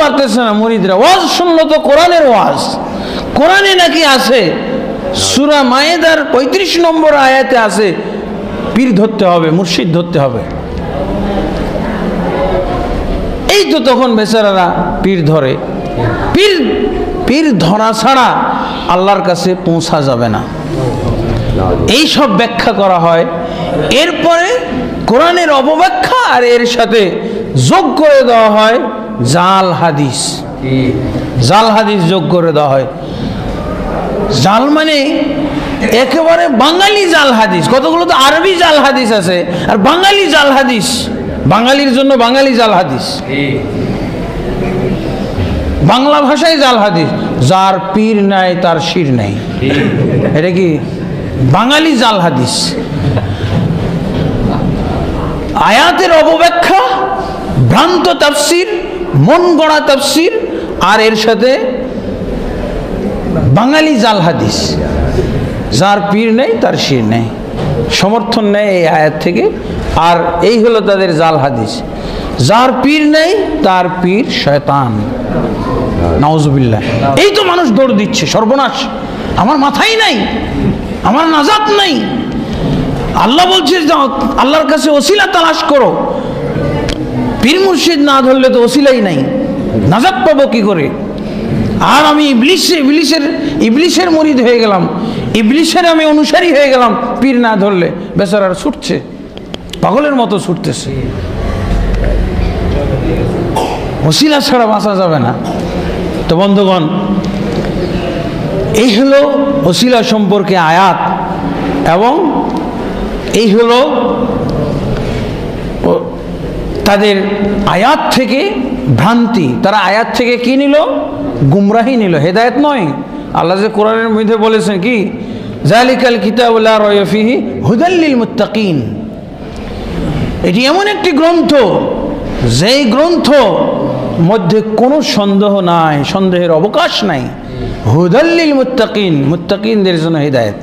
পারতেছে না মুরিদরা। ওয়াজ শুনলো তো কোরআনের ওয়াজ। কোরআনে নাকি আছে? সুরা মায়েদার পঁয়ত্রিশ নম্বর আয়াতে আছে, পীর ধরতে হবে, মুর্শিদ ধরতে হবে। এই তো তখন বেচারারা পীর ধরে। পীর পীর ধরা ছাড়া আল্লাহর কাছে পৌঁছা যাবে না। এই সব ব্যাখ্যা করা হয়। এরপরে কোরআনের অপব্যাখ্যা আর এর সাথে যোগ করে দেওয়া হয়। জাল হাদিস। জাল হাদিস যোগ করে দেওয়া হয়। জাল মানে একেবারে বাঙালি জাল হাদিস। কতগুলো তো আরবি জাল হাদিস আছে আর বাঙালি জাল হাদিস। বাঙালির জন্য বাঙালি জাল হাদিস। বাংলা ভাষায় জাল হাদিস। যার পীর নাই, তার শির নাই। এটা কি? বাঙালি জাল হাদিস। আয়াতের অপব্যাখ্যা ভ্রান্ত তাফসির মন গড়া তাফসির আর এর সাথে বাঙালি জাল হাদিস। যার পীর নেই, তার শির নেই। সমর্থন নেই এই আয়াত থেকে। আর এই হলো তাদের জাল হাদিস। যার পীর নেই, তার পীর শয়তান। নাউজুবিল্লাহ। এই তো মানুষ দৌড় দিচ্ছে, সর্বনাশ। আমার মাথাই নাই, আমার নাজাত নাই। আল্লাহ বলছে আল্লাহর কাছে ওসিলা তালাশ করো। পীর মুর্শিদ না ধরলে তো ওসিলাই নাই। নাজাত পাবো কি করে? আর আমি ইবলিশ, ইবলিশের ইবলিশের মরিদ হয়ে গেলাম। ইবলিশের আমি অনুসারী হয়ে গেলাম পীর না ধরলে। বেচারার ছুটছে। পাগলের মতো ছুটতেছে। ওসিলা ছাড়া বাঁচা যাবে না। তো বন্ধুগণ, এই হলো ওসিলা সম্পর্কে আয়াত এবং এই হলো তাদের আয়াত থেকে ভ্রান্তি, তারা আয়াত থেকে কি নিল? গুমরাহি নিল। হেদায়েত নয়। আল্লাহ যে কোরআনের মধ্যে বলেছেন কি জালিকাল কিতাবুল্লাহ হুদাল্লিল মুত্তাকিন। এটি এমন একটি গ্রন্থ, যেই গ্রন্থ মধ্যে কোনো সন্দেহ নাই, সন্দেহের অবকাশ নাই। হুদাল্লিল মুত্তাকিন, মুত্তাকিনদের জন্য হৃদায়ত।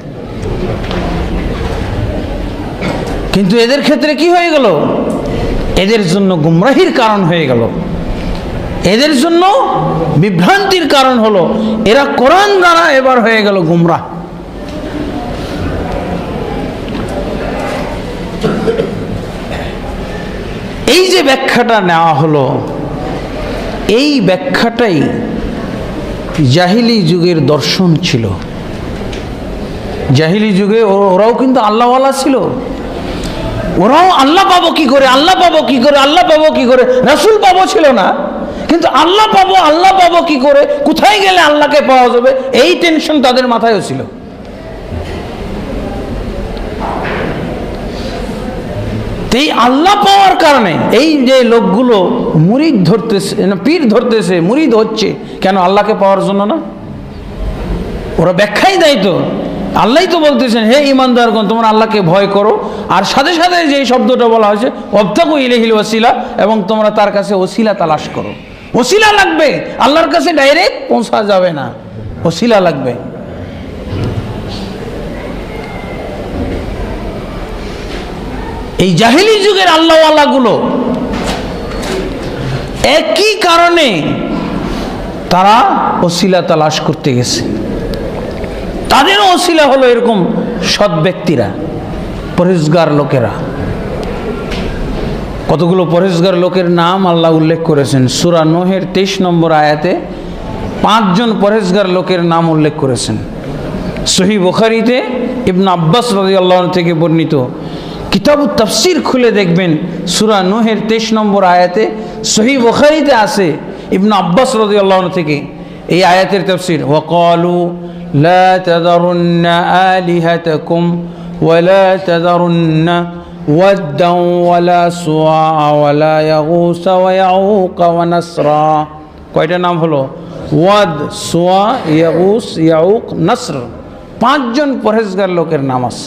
কিন্তু এদের ক্ষেত্রে কি হয়ে গেল? এদের জন্য গুমরাহির কারণ হয়ে গেল। এদের জন্য বিভ্রান্তির কারণ হলো, এরা কোরআন দ্বারা এবার হয়ে গেল গুমরাহ। এই যে ব্যাখ্যাটা নেওয়া হলো, এই ব্যাখ্যাটাই জাহিলি যুগের দর্শন ছিল। জাহিলি যুগে ওরাও কিন্তু আল্লাহওয়ালা ছিল। ওরাও আল্লাহ পাবো কি করে? আল্লাহ পাবো কি করে? আল্লাহ পাবো কি করে? রাসুল পাবো ছিল না। কিন্তু আল্লাহ পাবো আল্লাহ পাবো কি করে? কোথায় গেলে আল্লাহকে পাওয়া যাবে? এই টেনশন তাদের মাথায়ও ছিল। এই আল্লাহ পাওয়ার কারণে এই যে লোকগুলো মুরিদ ধরতেছে পীর ধরতেছে, মুরিদ হচ্ছে, কেন আল্লাহকে পাওয়ার জন্য না? ওরা ব্যাখ্যাই দেয় তো। আল্লাহ তো বলতেছেন, হে ইমানদারগণ, তোমরা আল্লাহকে ভয় করো আর সাথে সাথে যে শব্দটা বলা হয়েছে অবতাকু ইলেহিল ওসিলা এবং তোমরা তার কাছে ওসিলা তালাশ করো। ওসিলা লাগবে, আল্লাহর কাছে ডাইরেক্ট পৌঁছা যাবে না। ওসিলা লাগবে। এই জাহিলি যুগের আল্লাহওয়ালাগুলো একই কারণে তারা ওসিলা তালাশ করতে গেছে। তাদেরও ওসিলা হলো এরকম সৎ ব্যক্তিরা। পরেজগার লোকেরা। কতগুলো পরেজগার লোকের নাম আল্লাহ উল্লেখ করেছেন? সুরা নোহের তেইশ নম্বর আয়াতে পাঁচজন পরেজগার লোকের নাম উল্লেখ করেছেন। সহি বখারিতে ইবন আব্বাস রাজি আল্লাহ থেকে বর্ণিত। কিতাব তফসির খুলে দেখবেন সুরা নোহের তেইশ নম্বর আয়াতে সহি বখারিতে আছে ইবন আব্বাস রাজি আল্লাহ থেকে এই আয়াতের তফসির। ওয়াকালু লা তাদারুন্না আলিহাতাকুম ولا تذرن ودا ولا سواع ولا يغوث ويعوق ونسرا কয়টা নাম হলো ওয়াদ সোয়া ইয়াগুস ইয়াউক নাসর পাঁচজন পরহেজগার লোকের নাম আছে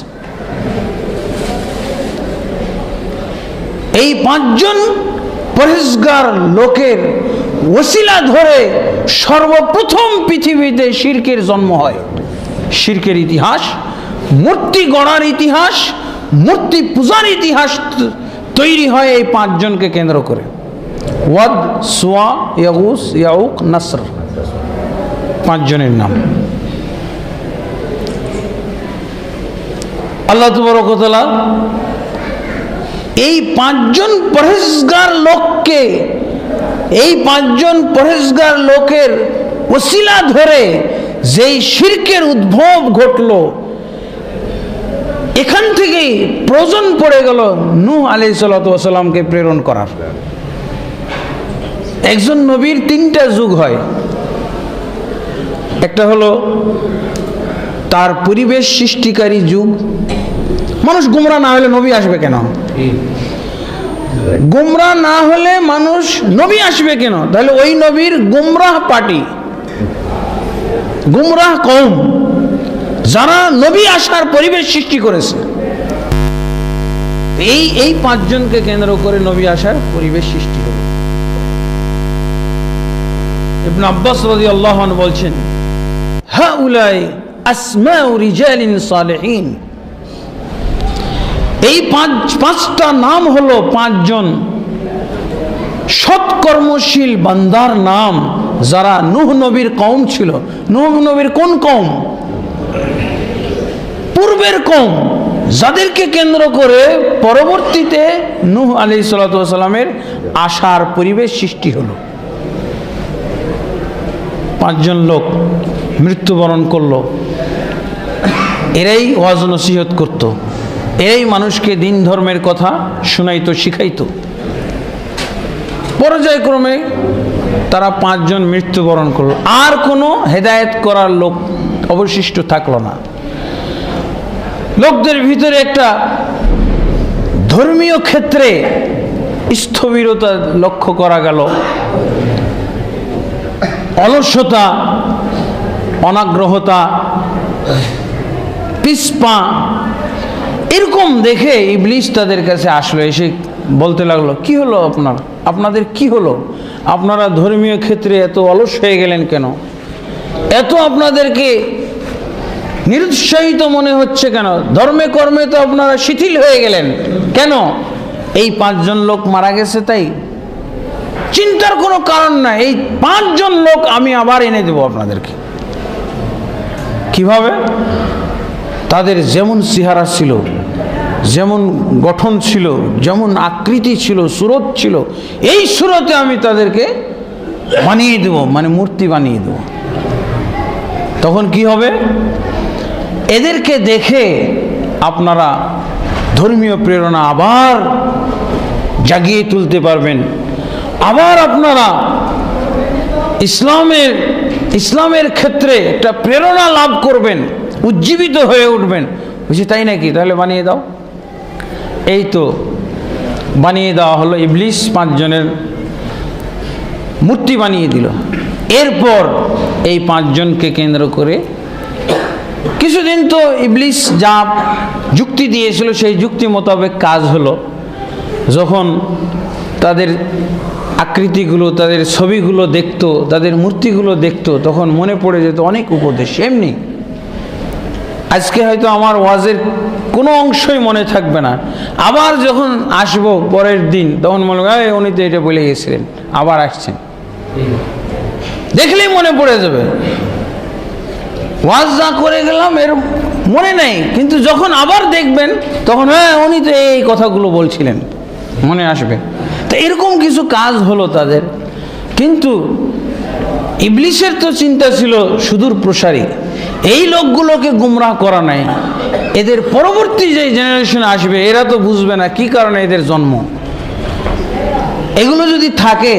এই পাঁচজন পরহেজগার লোকের ওসিলা ধরে সর্বপ্রথম পৃথিবীতে শির্কের জন্ম হয় শির্কের ইতিহাস মূর্তি গড়ার ইতিহাস মূর্তি পূজার ইতিহাস ত- তৈরি হয় এই পাঁচজনকে কেন্দ্র করে ওয়াদ সোয়া ইয়াগুস ইয়াউক নাসর পাঁচজনের নাম আল্লাহ তবরকতলা এই পাঁচজন পরেজগার লোককে এই পাঁচজন পরেজগার লোকের ওসিলা ধরে যেই শির্কের উদ্ভব ঘটল এখান থেকেই প্রয়োজন পড়ে গেল নূহ আলি সাল্লামকে প্রেরণ করার। একজন নবীর তিনটা যুগ হয়। একটা হলো তার পরিবেশ সৃষ্টিকারী যুগ। মানুষ গুমরা না হলে নবী আসবে কেন? গুমরা না হলে মানুষ নবী আসবে কেন? তাহলে ওই নবীর গুমরাহ পার্টি। গুমরাহ কম যারা নবী আসার পরিবেশ সৃষ্টি করেছে। এই এই পাঁচজনকে কেন্দ্র করে নবী আসার পরিবেশ সৃষ্টি হলো। ইবন আব্বাস রাজি আল্লাহ বলছেন হা উলাই আসমা রিজালিন সালেহীন। এই পাঁচ, পাঁচটা নাম হলো পাঁচজন সৎকর্মশীল বান্দার নাম, যারা নুহ নবীর কম ছিল। নুহ নবীর কোন কম পূর্বের কম, যাদেরকে কেন্দ্র করে পরবর্তীতে নূহ আলি সাল্লামের আশার পরিবেশ সৃষ্টি হলো। পাঁচজন লোক মৃত্যুবরণ করল। এরাই ওয়াজ নসিহত করত। এরাই মানুষকে দিন ধর্মের কথা শুনাইতো, শিখাইত। পর্যায়ক্রমে তারা পাঁচজন মৃত্যুবরণ করল। আর কোনো হেদায়েত করার লোক অবশিষ্ট থাকল না। লোকদের ভিতরে একটা ধর্মীয় ক্ষেত্রে স্থবিরতা লক্ষ্য করা গেল। অলসতা, অনাগ্রহতা, পিসপা, এরকম দেখে ইবলিশ তাদের কাছে আসলো, এসে বলতে লাগল, কি হলো আপনার? আপনাদের কি হলো? আপনারা ধর্মীয় ক্ষেত্রে এত অলস হয়ে গেলেন কেন? এত আপনাদেরকে নিরুৎসাহিত মনে হচ্ছে কেন? ধর্মে কর্মে তো আপনারা শিথিল হয়ে গেলেন। কেন? এই পাঁচজন লোক মারা গেছে তাই? চিন্তার কোনো কারণ নাই। এই পাঁচজন লোক আমি আবার এনে দেব আপনাদেরকে। কীভাবে? তাদের যেমন চেহারা ছিল, যেমন গঠন ছিল, যেমন আকৃতি ছিল, সুরত ছিল, এই সুরতে আমি তাদেরকে বানিয়ে দেব মানে মূর্তি বানিয়ে দেব। তখন কি হবে? এদেরকে দেখে আপনারা ধর্মীয় প্রেরণা আবার জাগিয়ে তুলতে পারবেন। আবার আপনারা ইসলামের ইসলামের ক্ষেত্রে একটা প্রেরণা লাভ করবেন, উজ্জীবিত হয়ে উঠবেন। বুঝি তাই নাকি? তাহলে বানিয়ে দাও। এই তো বানিয়ে দেওয়া হলো ইবলিশ পাঁচজনের মূর্তি বানিয়ে দিল। এরপর এই পাঁচজনকে কেন্দ্র করে কিছুদিন তো ইবলিশ যা যুক্তি দিয়েছিল সেই যুক্তি মোতাবেক কাজ হলো। যখন তাদের আকৃতিগুলো তাদের ছবিগুলো দেখতো তাদের মূর্তিগুলো দেখতো তখন মনে পড়ে যেত অনেক উপদেশ। এমনি। আজকে হয়তো আমার ওয়াজের কোনো অংশই মনে থাকবে না। আবার যখন আসব পরের দিন তখন মনে হয় "এই, উনি তো এটা বলে গেছিলেন। আবার আসছেন। দেখলেই মনে পড়ে যাবে। ওয়াজ যা করে গেলাম, এর মনে নেই, কিন্তু যখন আবার দেখবেন, তখন হ্যাঁ উনি তো এই কথাগুলো বলছিলেন। মনে আসবে। তো এরকম কিছু কাজ হলো তাদের। কিন্তু ইবলিশের তো চিন্তা ছিল সুদূর প্রসারী। এই লোকগুলোকে গুমরাহ করা নাই। এদের পরবর্তী যে জেনারেশন আসবে, এরা তো বুঝবে না কি কারণে এদের জন্ম। এগুলো যদি থাকে,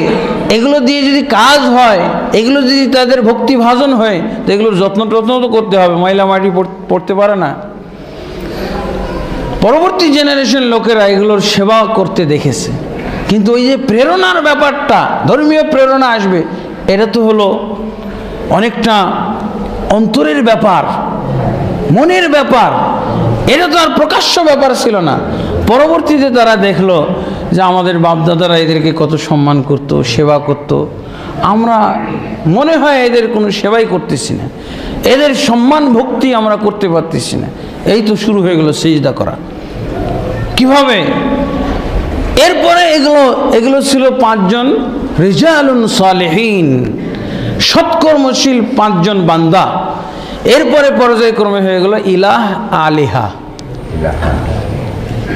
এগুলো দিয়ে যদি কাজ হয় এগুলো যদি তাদের ভক্তি ভাজন হয়, তো এগুলোর যত্ন টত্ন তো করতে হবে, ময়লা মাটি পড়- পড়তে পারে না। পরবর্তী জেনারেশন লোকেরা এগুলোর সেবা করতে দেখেছে। কিন্তু ওই যে প্রেরণার ব্যাপারটা, ধর্মীয় প্রেরণা আসবে, এটা তো হলো অনেকটা অন্তরের ব্যাপার, মনের ব্যাপার, এটা তো আর প্রকাশ্য ব্যাপার ছিল না। পরবর্তীতে তারা দেখল যে আমাদের বাপদাদারা এদেরকে কত সম্মান করত, সেবা করত আমরা মনে হয় এদের কোনো সেবাই করতেছি না। এদের সম্মান ভক্তি আমরা করতে পারতেছি না। এই তো শুরু হয়ে গেল সেজদা করা। কীভাবে? এরপরে এগুলো এগুলো ছিল পাঁচজন রিজালুন সালেহীন, সৎকর্মশীল পাঁচজন বান্দা। এরপরে পর্যায়ক্রমে হয়ে গেল ইলাহ আলিহা।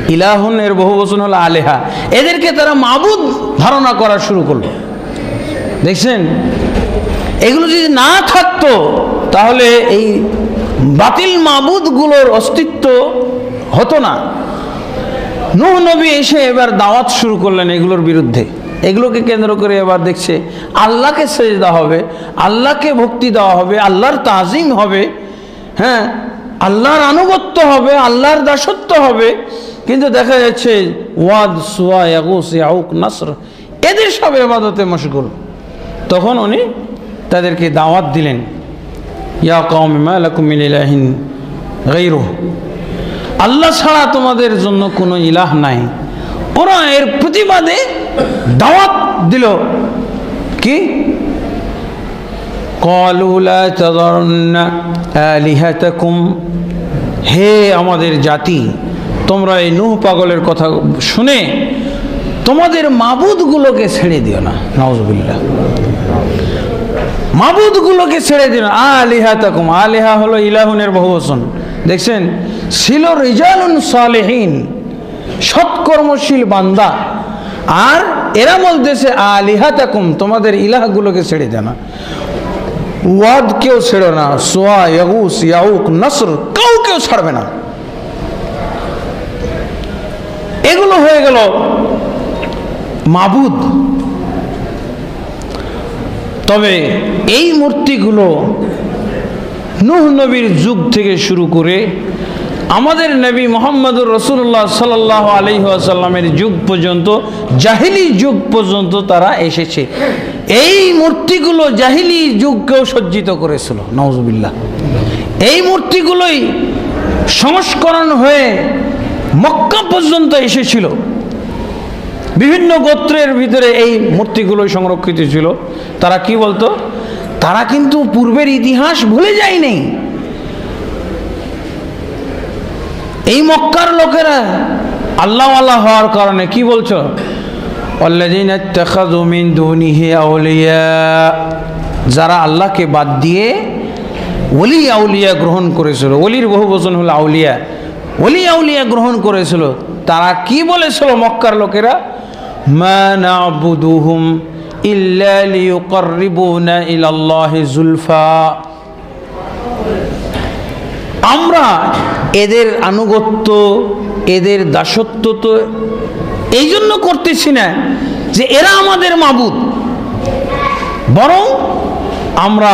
ইলাহুন এর বহু বচন হলো আলেহা। এদেরকে তারা মাবুদ ধারণা করা শুরু করল। দেখছেন? এগুলো যদি না থাকতো, তাহলে এই বাতিল মাবুদগুলোর অস্তিত্ব হতো না। নূহ নবী এসে এবার দাওয়াত শুরু করলেন এগুলোর বিরুদ্ধে। এগুলোকে কেন্দ্র করে এবার দেখছে আল্লাহকে সেজ দেওয়া হবে, আল্লাহকে ভক্তি দেওয়া হবে, আল্লাহর তাজিম হবে হ্যাঁ আল্লাহর আনুগত্য হবে, আল্লাহর দাসত্ব হবে। কিন্তু দেখা যাচ্ছে ওয়াদ, সুয়া ইয়াউক নাসর, এদের সব এবাদতে মশগুল। তখন উনি তাদেরকে দাওয়াত দিলেন, ইয়া কম লাকুমিলাহিন গৈরু আল্লাহ ছাড়া তোমাদের জন্য কোনো ইলাহ নাই। ওরা এর প্রতিবাদে দাওয়াত দিল। কি? হে আমাদের জাতি, তোমরা এই নুহ পাগলের কথা শুনে তোমাদের মাবুদগুলোকে ছেড়ে দিও না। নওয়াজবিল্লা মাবুদগুলোকে ছেড়ে দিও না আলিহা তাকুম আলিহা হলো ইলাহুনের বহুবচন। দেখছেন, ছিল রিজালুন সালেহীন, সৎকর্মশীল বান্দা। আর এরা বলতেছে আলিহা তাকুম তোমাদের ইলাহগুলোকে ছেড়ে দেয় না। ওয়াদ কেউ ছেড়ে না, সোয়া, ইয়াগুস, ইয়াউক, নসর কেউ কেউ ছাড়বে না। এগুলো হয়ে গেল মাবুদ। তবে এই মূর্তিগুলো নূহ নবীর যুগ থেকে শুরু করে আমাদের নবী মোহাম্মদুর রসুল্লাহ সাল্লাহ আলহিহাসাল্লামের যুগ পর্যন্ত, জাহিলি যুগ পর্যন্ত তারা এসেছে। এই মূর্তিগুলো জাহিলি যুগকেও সজ্জিত করেছিল নওজবিল্লাহ এই মূর্তিগুলোই সংস্করণ হয়ে মক্কা পর্যন্ত এসেছিল। বিভিন্ন গোত্রের ভিতরে এই মূর্তিগুলো সংরক্ষিত ছিল। তারা কি বলতো? তারা কিন্তু পূর্বের ইতিহাস ভুলে যায়নি এই মক্কার লোকেরা আল্লাহ আল্লাহ হওয়ার কারণে কি বলছো? যারা আল্লাহকে বাদ দিয়ে অলি আউলিয়া গ্রহণ করেছিল অলির বহু বচন হলো আউলিয়া। অলি আউলিয়া গ্রহণ করেছিল, তারা কি বলেছিল মক্কার লোকেরা? মা নাবুদুহুম ইল্লা লিয়ুকাররিবুনা ইলাল্লাহি জুলফা। আমরা এদের আনুগত্য, এদের দাসত্ব তো এই জন্য করতেছি না যে এরা আমাদের মাবুদ। বরং আমরা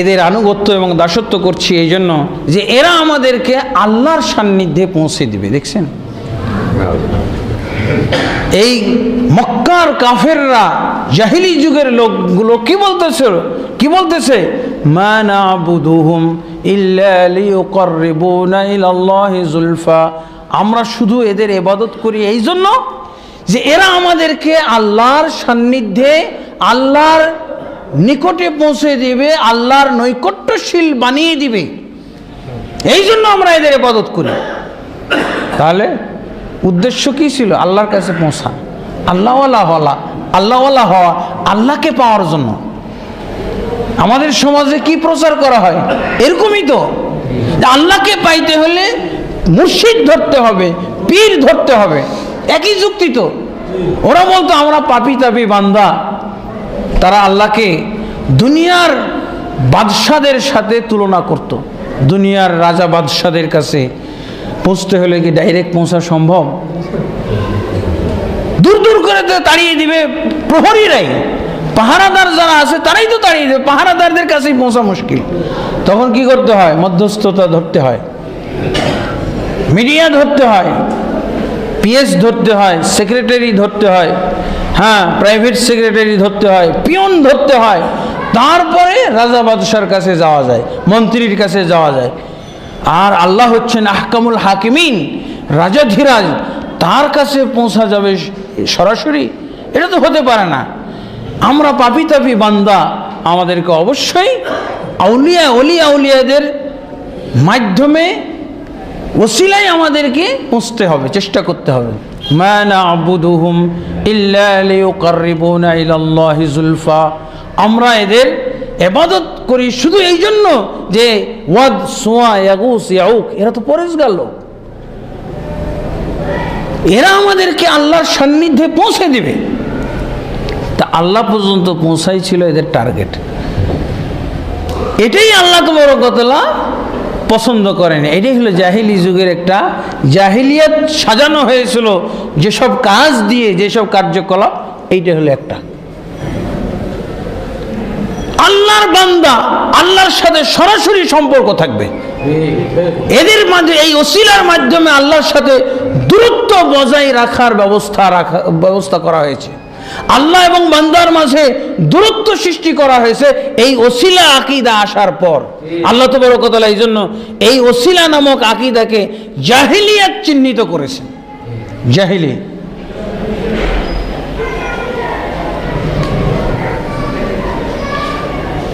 এদের আনুগত্য এবং দাসত্ব করছি এই জন্য যে এরা আমাদেরকে আল্লাহর সান্নিধ্যে পৌঁছে দিবে, দেখছেন? এই মক্কার কাফেররা জাহিলি যুগের লোকগুলো কি বলতেছে? কি বলতেছে? আমরা শুধু এদের এবাদত করি এই জন্য যে এরা আমাদেরকে আল্লাহর সান্নিধ্যে, আল্লাহর নিকটে পৌঁছে দিবে, আল্লাহর নৈকট্যশীল বানিয়ে দিবে। এই জন্য আমরা এদের ইবাদত করি। তাহলে উদ্দেশ্য কি ছিল? আল্লাহর কাছে পৌঁছা। আল্লাহওয়ালা হওয়া। আল্লাহওয়ালা হওয়া আল্লাহকে পাওয়ার জন্য। আমাদের সমাজে কি প্রচার করা হয়? এরকমই তো। আল্লাহকে পাইতে হলে মুর্শিদ ধরতে হবে, পীর ধরতে হবে। একই যুক্তি তো। ওরা বলতো, আমরা পাপি তাপি বান্দা। তারা আল্লাহকে দুনিয়ার বাদশাদের সাথে তুলনা করত। দুনিয়ার রাজা বাদশাদের কাছে পৌঁছতে হলে কি ডাইরেক্ট পৌঁছা সম্ভব? দূর দূর করে তো তাড়িয়ে দিবে প্রহরীরাই। পাহারাদার যারা আছে, তারাই তো তাড়িয়ে দেবে। পাহারাদারদের কাছেই পৌঁছা মুশকিল। তখন কি করতে হয়? মধ্যস্থতা ধরতে হয়। মিডিয়া ধরতে হয়। পিএস ধরতে হয়। সেক্রেটারি ধরতে হয়। হ্যাঁ প্রাইভেট সেক্রেটারি ধরতে হয়। পিয়ন ধরতে হয়। তারপরে রাজা বাদশার কাছে যাওয়া যায়। মন্ত্রীর কাছে যাওয়া যায়। আর আল্লাহ হচ্ছেন আহকামুল হাকিমিন, রাজাধিরাজ, তার কাছে পৌঁছা যাবে সরাসরি। এটা তো হতে পারে না। আমরা পাপি তাপি বান্দা, আমাদেরকে অবশ্যই আউলিয়া অলি আউলিয়াদের মাধ্যমে ওসিলাই আমাদেরকে পৌঁছতে হবে, চেষ্টা করতে হবে। আমরা এদের এবাদত করি শুধু এই জন্য যে ওয়াদ, সোয়া, ইয়াগুস, ইয়াউক, এরা তো পরেশগার লোক। এরা আমাদেরকে আল্লাহর সান্নিধ্যে পৌঁছে দিবে। তা আল্লাহ পর্যন্ত পৌঁছাই ছিল এদের টার্গেট। এটাই আল্লাহ তবরকতলা পছন্দ করেন। এটাই হলো জাহিলি যুগের একটা জাহিলিয়াত সাজানো হয়েছিল। যেসব কাজ দিয়ে, যেসব কার্যকলাপ, এইটা হলো একটা। আল্লাহর বান্দা, আল্লাহর সাথে সরাসরি সম্পর্ক থাকবে। এদের মাঝে, এই ওসিলার মাধ্যমে আল্লাহর সাথে দূরত্ব বজায় রাখার ব্যবস্থা রাখা, ব্যবস্থা করা হয়েছে। আল্লাহ এবং বান্দার মাঝে দূরত্ব সৃষ্টি করা হয়েছে, এই ওসিলা আকিদা আসার পর। আল্লাহ তো বড় কথা এই জন্য এই ওসিলা নামক আকিদাকে জাহিলিয়াত চিহ্নিত করেছেন। জাহিলি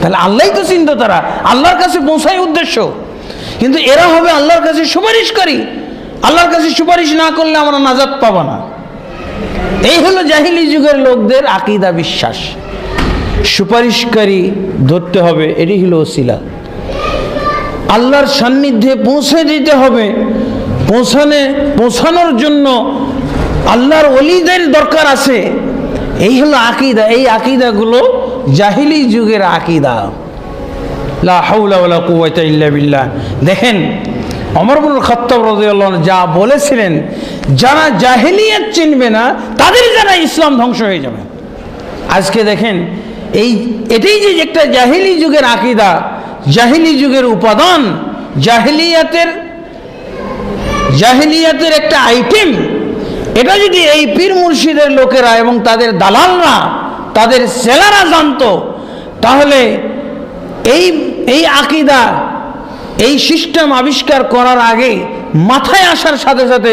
তাহলে আল্লাহই তো চিন্তা তারা আল্লাহর কাছে পৌঁছাই উদ্দেশ্য। কিন্তু এরা হবে আল্লাহর কাছে সুপারিশকারী। আল্লাহর কাছে সুপারিশ না করলে আমরা নাজাত পাবো না। এই হলো জাহিলি যুগের লোকদের আকিদা বিশ্বাস। সুপারিশকারী ধরতে হবে এটি হলো ওসিলা। আল্লাহর সান্নিধ্যে পৌঁছে দিতে হবে। পৌঁছানে, পৌঁছানোর জন্য আল্লাহর অলিদের দরকার আছে। এই হলো আকিদা, এই আকিদাগুলো জাহিলি যুগের আকিদা। বিল্লাহ। দেখেন অমর ইবনুল খাত্তাব যা বলেছিলেন, যারা জাহিলিয়াত চিনবে না, তাদের যারা ইসলাম ধ্বংস হয়ে যাবে। আজকে দেখেন, এই, এটাই যে একটা জাহিলি যুগের আকিদা, জাহিলি যুগের উপাদান, জাহিলিয়াতের জাহিলিয়াতের একটা আইটেম এটা যদি এই পীর মুর্শিদের লোকেরা এবং তাদের দালালরা তাদের সেলারা জানতো, তাহলে এই এই আকিদা, এই সিস্টেম আবিষ্কার করার আগে মাথায় আসার সাথে সাথে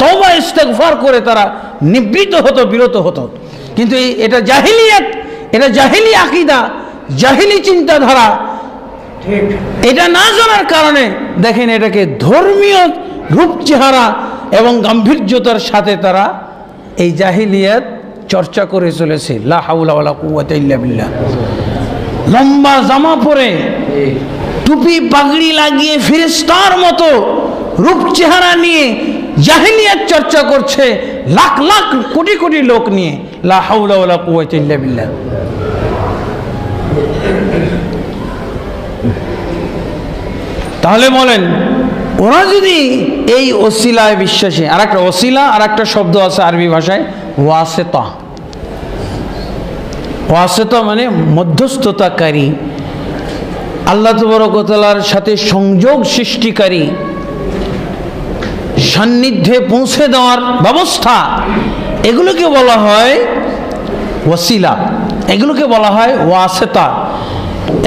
তবা ইস্তেকফার করে তারা নিবৃত হতো, বিরত হতো। কিন্তু এটা জাহিলিয়াত, এটা জাহিলি আকিদা, জাহিলি চিন্তাধারা, এটা না জানার কারণে দেখেন এটাকে ধর্মীয় রূপ চেহারা এবং গাম্ভীর্যতার সাথে তারা এই জাহিলিয়াত চর্চা করে চলেছে লম্বা জামা পরে টুপি পাগড়ি লাগিয়ে ফিরিস্তার মতো রূপ চেহারা নিয়ে জাহিলিয়াত চর্চা করছে লাখ লাখ কোটি কোটি লোক নিয়ে, লা হাউলা ওয়ালা ইল্লা বিল্লাহ। তাহলে বলেন, ওরা যদি এই ওসিলায় বিশ্বাসী আর একটা ওসিলা আর একটা শব্দ আছে আরবি ভাষায়, ওয়াসেতা। ওয়াসেতা মানে মধ্যস্থতাকারী, আল্লাহ তবরকতলার সাথে সংযোগ সৃষ্টিকারী, সান্নিধ্যে পৌঁছে দেওয়ার ব্যবস্থা। এগুলোকে বলা হয় ওসিলা এগুলোকে বলা হয় ওয়াসেতা।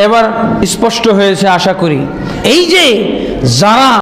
এবার স্পষ্ট হয়েছে, আশা করি। এই যে যারা